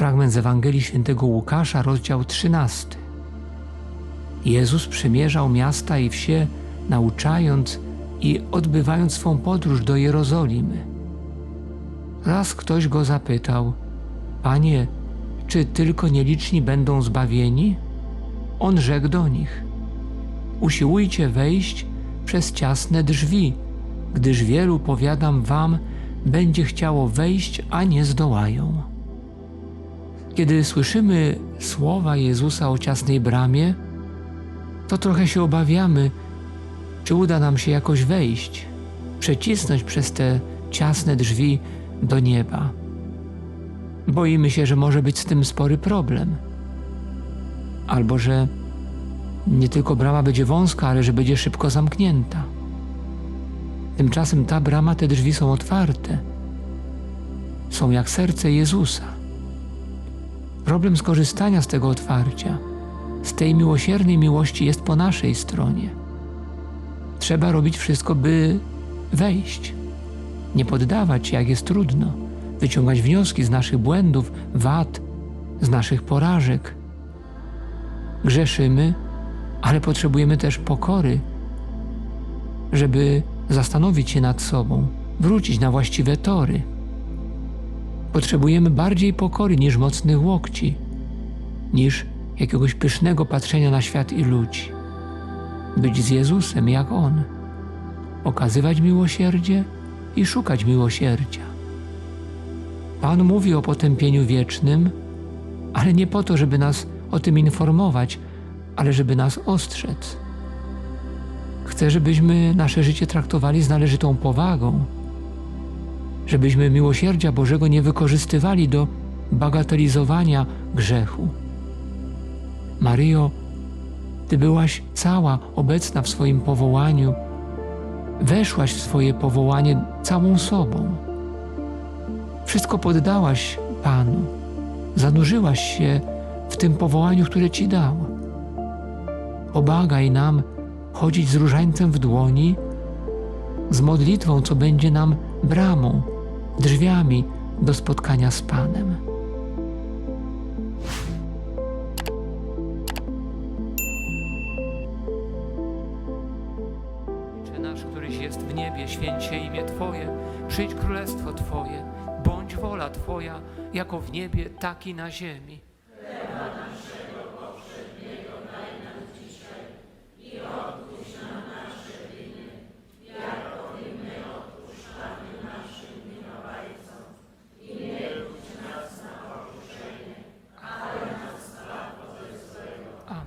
Fragment z Ewangelii Świętego Łukasza, rozdział 13. Jezus przemierzał miasta i wsie, nauczając i odbywając swą podróż do Jerozolimy. Raz ktoś go zapytał: Panie, czy tylko nieliczni będą zbawieni? On rzekł do nich: Usiłujcie wejść przez ciasne drzwi, gdyż wielu, powiadam wam, będzie chciało wejść, a nie zdołają. Kiedy słyszymy słowa Jezusa o ciasnej bramie, to trochę się obawiamy, czy uda nam się jakoś wejść, przecisnąć przez te ciasne drzwi do nieba. Boimy się, że może być z tym spory problem. Albo że nie tylko brama będzie wąska, ale że będzie szybko zamknięta. Tymczasem ta brama, te drzwi są otwarte. Są jak serce Jezusa. Problem skorzystania z tego otwarcia, z tej miłosiernej miłości jest po naszej stronie. Trzeba robić wszystko, by wejść, nie poddawać się, jak jest trudno, wyciągać wnioski z naszych błędów, wad, z naszych porażek. Grzeszymy, ale potrzebujemy też pokory, żeby zastanowić się nad sobą, wrócić na właściwe tory. Potrzebujemy bardziej pokory niż mocnych łokci, niż jakiegoś pysznego patrzenia na świat i ludzi. Być z Jezusem jak On, okazywać miłosierdzie i szukać miłosierdzia. Pan mówi o potępieniu wiecznym, ale nie po to, żeby nas o tym informować, ale żeby nas ostrzec. Chce, żebyśmy nasze życie traktowali z należytą powagą, żebyśmy miłosierdzia Bożego nie wykorzystywali do bagatelizowania grzechu. Maryjo, Ty byłaś cała obecna w swoim powołaniu, weszłaś w swoje powołanie całą sobą. Wszystko poddałaś Panu, zanurzyłaś się w tym powołaniu, które Ci dał. Pomagaj nam chodzić z różańcem w dłoni, z modlitwą, co będzie nam bramą, drzwiami do spotkania z Panem. Ojcze nasz, któryś jest w niebie, święć się imię Twoje, przyjdź królestwo Twoje, bądź wola Twoja, jako w niebie, tak i na ziemi. Amen.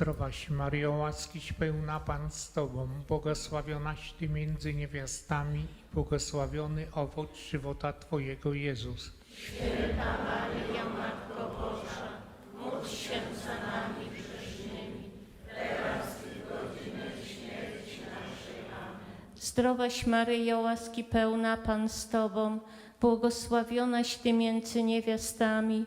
Zdrowaś Mario, łaskiś pełna Pan z Tobą, błogosławionaś Ty między niewiastami i błogosławiony owoc żywota Twojego Jezus. Święta Maria, Matko Boża, módl się za nami grzesznymi, teraz i w godzinę śmierci naszej. Amen. Zdrowaś Maryjo, łaski pełna Pan z Tobą, błogosławionaś Ty między niewiastami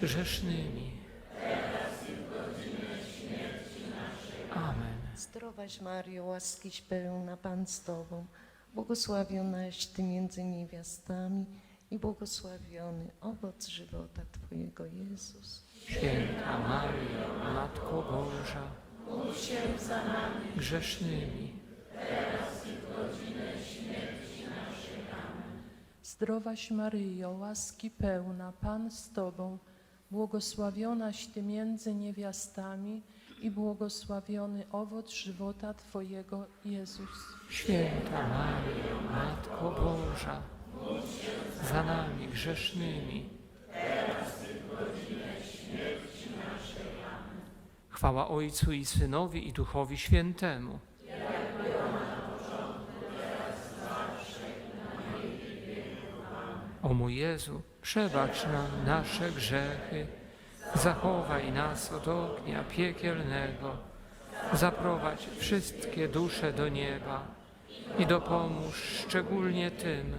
grzesznymi. Amen. Zdrowaś Mario, łaskiś pełna Pan z Tobą, błogosławionaś Ty między niewiastami i błogosławiony owoc żywota Twojego Jezus. Święta Maryjo, Matko Boża, módl się za nami grzesznymi. Zdrowaś Maryjo, łaski pełna, Pan z Tobą, błogosławionaś Ty między niewiastami i błogosławiony owoc żywota Twojego, Jezus. Święta Maryjo, Matko Boża, za nami grzesznymi. Chwała Ojcu i Synowi i Duchowi Świętemu. O mój Jezu, przebacz nam nasze grzechy, zachowaj nas od ognia piekielnego, zaprowadź wszystkie dusze do nieba i dopomóż szczególnie tym,